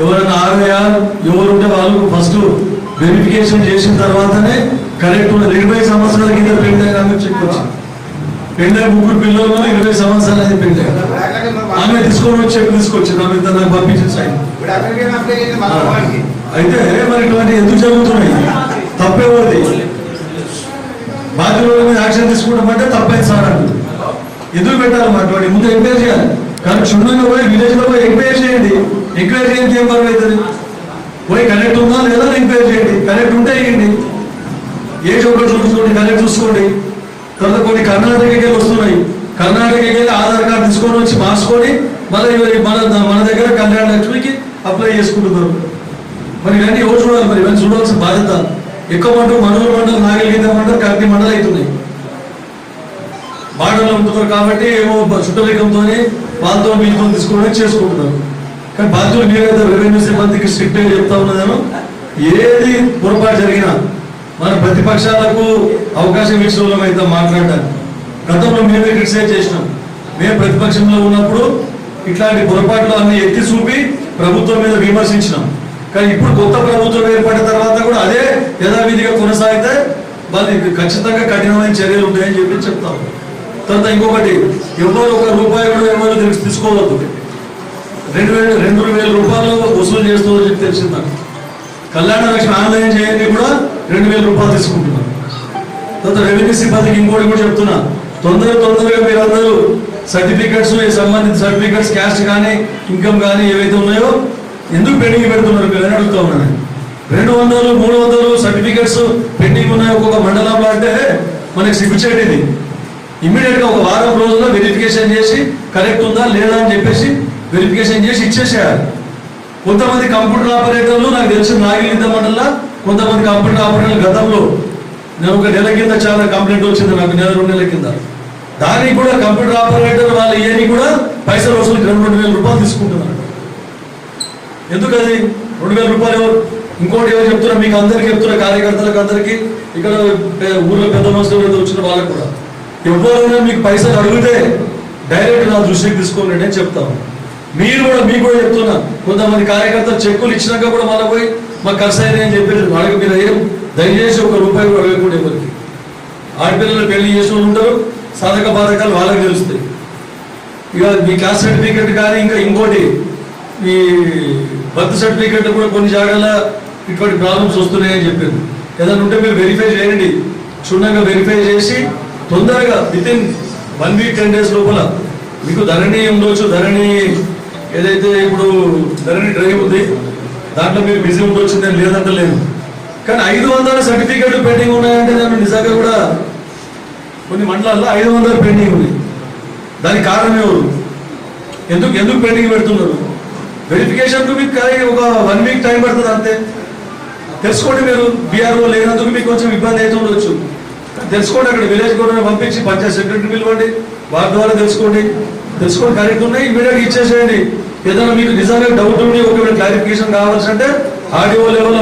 ఎవరైనా ఆర్ఐఆర్ ఎవరు ఉంటే వాళ్ళు ఫస్ట్ వెరిఫికేషన్ చేసిన తర్వాతనే కరెక్ట్ ఇరవై సంవత్సరాల కింద పెళ్ళి ఆమె చెప్పొచ్చు పెళ్ళి ముగ్గురు పిల్లలు ఇరవై సంవత్సరాలు అది పెళ్ళి ఆమె తీసుకొని వచ్చి చెప్పి తీసుకొచ్చింది ఆమె నాకు పంపించిన అయితే మరి ఇటువంటి ఎందుకు జరుగుతున్నాయి? తప్పేవాది బాధ్యుల మీద యాక్షన్ తీసుకోవడం అంటే తప్పేది సార్ అంటు ఎందుకు పెట్టాలి మా అటువంటి? ముందు ఎంక్వైరీ చేయాలి. కానీ క్షుణ్ణంగా పోయి విలేజ్లో పోయి ఎంక్వైరీ చేయండి. ఎంక్వైరీ చేయండి ఏం పని అవుతుంది? పోయి కనెక్ట్ ఉందా లేదా ఎంక్వైరీ చేయండి. కనెక్ట్ ఉంటే వేయండి ఏ చోట్ల చూసుకోండి కనెక్ట్ చూసుకోండి. తర్వాత కొన్ని కర్ణాటకకి వెళ్ళి వస్తున్నాయి. కర్ణాటకకి వెళ్ళి ఆధార్ కార్డు తీసుకొని వచ్చి మార్చుకొని మళ్ళీ మన మన దగ్గర కళ్యాణ లక్ష్మికి అప్లై చేసుకుంటున్నారు. మరి ఇవన్నీ ఎవరు చూడాలి మరి? ఇవన్నీ చూడాల్సిన బాధ్యత. ఎక్కువ మంటూ మనూరు మండలం నాగలిగిత మండలం కర్తి మండలం అవుతున్నాయి. మాటలు అమ్ముతున్నారు కాబట్టి ఏమో చుట్టలేకంతోనే వాళ్ళతో వీళ్ళతో తీసుకోవడం చేసుకుంటున్నారు. కానీ బాధ్యులు మీరైతే రెవెన్యూ సిబ్బందికి స్ట్రిక్ట్ చెప్తా ఉన్నదాను ఏది పొరపాటు జరిగినా మన ప్రతిపక్షాలకు అవకాశం ఇచ్చిన అయితే మాట్లాడడానికి. గతంలో మేమే క్రిటిసైజ్ చేసినాం. మేము ప్రతిపక్షంలో ఉన్నప్పుడు ఇట్లాంటి పొరపాట్లు అన్ని ఎత్తి చూపి ప్రభుత్వం మీద విమర్శించినాం. కానీ ఇప్పుడు కొత్త ప్రభుత్వం ఏర్పడిన తర్వాత కూడా అదే యథావిధిగా కొనసాగితే వాళ్ళకి ఖచ్చితంగా కఠినమైన చర్యలు ఉంటాయని చెప్పి చెప్తాం. తర్వాత ఇంకొకటి ఎవరు ఒక రూపాయి కూడా ఎవరు తీసుకోవద్దు. రెండు వేల రెండు వేల రూపాయలు వసూలు చేస్తుందని చెప్పి తెలిసింది నాకు. కళ్యాణ లక్ష్మి ఆన్లైన్ చేయండి కూడా రెండు వేల రూపాయలు తీసుకుంటున్నాను తర్వాత రెవెన్యూ సిబ్బందికి ఇంకోటి కూడా చెప్తున్నా. తొందర తొందరగా మీరు అందరూ సర్టిఫికెట్స్ సంబంధించిన సర్టిఫికెట్స్ క్యాస్ట్ కానీ ఇన్కమ్ కానీ ఏవైతే ఉన్నాయో ఎందుకు పెండింగ్ పెడుతున్నారు మీరు అని అడుగుతా ఉన్నాను రెండు వందలు మూడు వందలు సర్టిఫికెట్స్ పెండింగ్ ఉన్నాయి ఒక్కొక్క మండలంలో అంటే మనకి సిగ్గుచేటు ఇది. ఇమ్మీడియట్గా ఒక వారం రోజుల్లో వెరిఫికేషన్ చేసి కరెక్ట్ ఉందా లేదా అని చెప్పేసి వెరిఫికేషన్ చేసి ఇచ్చేసేయాలి కొంతమంది కంప్యూటర్ ఆపరేటర్లు నాకు తెలిసిన నాగిలిద్ద మండలంలో కొంతమంది కంప్యూటర్ ఆపరేటర్లు గతంలో. నేను ఒక నెల కింద చాలా కంప్లైంట్ వచ్చింది నాకు నెల రెండు నెలల కింద. దానికి కూడా కంప్యూటర్ ఆపరేటర్ వాళ్ళ ఇయని కూడా పైసలు వసూలు రెండు వేల రూపాయలు తీసుకుంటున్నారు. ఎందుకు అది రెండు వేల రూపాయలు ఇంకోటి ఎవరు చెప్తున్నా? మీకు అందరికి చెప్తున్నా కార్యకర్తలకు అందరికి. ఇక్కడ ఊర్లో పెద్ద మనుషులు వచ్చిన వాళ్ళకు కూడా. ఎవరైనా మీకు పైసలు అడిగితే డైరెక్ట్ నా దృష్టికి తీసుకోండి అని చెప్తాను. మీరు కూడా మీకు కూడా చెప్తున్నా కొంతమంది కార్యకర్తలు చెక్కులు ఇచ్చినాక కూడా మళ్ళీ పోయి మాకు ఖర్చు అయినాయి అని చెప్పి వాళ్ళకి మీరు ఏం దయచేసి ఒక రూపాయి కూడా అడగకుండా ఎవరికి. ఆడపిల్లలు పెళ్ళి చేసిన ఉంటారు సాధక బాధకాలు వాళ్ళకి తెలుస్తాయి. ఇక మీ క్లాస్ సర్టిఫికెట్ కానీ ఇంకా ఇంకోటి మీ బర్త్ సర్టిఫికెట్ కూడా కొన్ని జాగాల ఇటువంటి ప్రాబ్లమ్స్ వస్తున్నాయని చెప్పింది ఏదైనా ఉంటే మీరు వెరిఫై చేయండి. క్షుణ్ణంగా వెరిఫై చేసి తొందరగా within one week ten days లోపల మీకు ధరణి ఉండొచ్చు? ధరణి ఏదైతే ఇప్పుడు ధరణి డ్రైవ్ ఉంది దాంట్లో మీరు బిజీ ఉండొచ్చు నేను లేదంటే లేదు కానీ ఐదు వందల సర్టిఫికెట్లు పెండింగ్ ఉన్నాయంటే నేను నిజంగా కూడా కొన్ని మండలాల్లో ఐదు వందలు పెండింగ్ ఉంది. దానికి కారణం ఎవరు? ఎందుకు ఎందుకు పెండింగ్ పెడుతున్నారు? వెరిఫికేషన్ మీకు కానీ ఒక వన్ వీక్ టైం పడుతుంది అంతే. తెలుసుకోండి మీరు బీఆర్ఓ లేనందుకు మీకు కొంచెం ఇబ్బంది అయితే ఉండొచ్చు. తెలుసుకోండి అక్కడ విలేజ్ కూడా పంపించి పంచాయత్ సెక్రటరీ పిలవండి వారి ద్వారా తెలుసుకోండి. తెలుసుకోండి కరెక్ట్ ఉన్నాయి. ఇమీడియట్ ఇచ్చేసేయండి. ఏదైనా మీకు నిజంగా డౌట్ ఉండి ఒకవేళ క్లారిఫికేషన్ కావాల్సి అంటే ఆడియో లెవెల్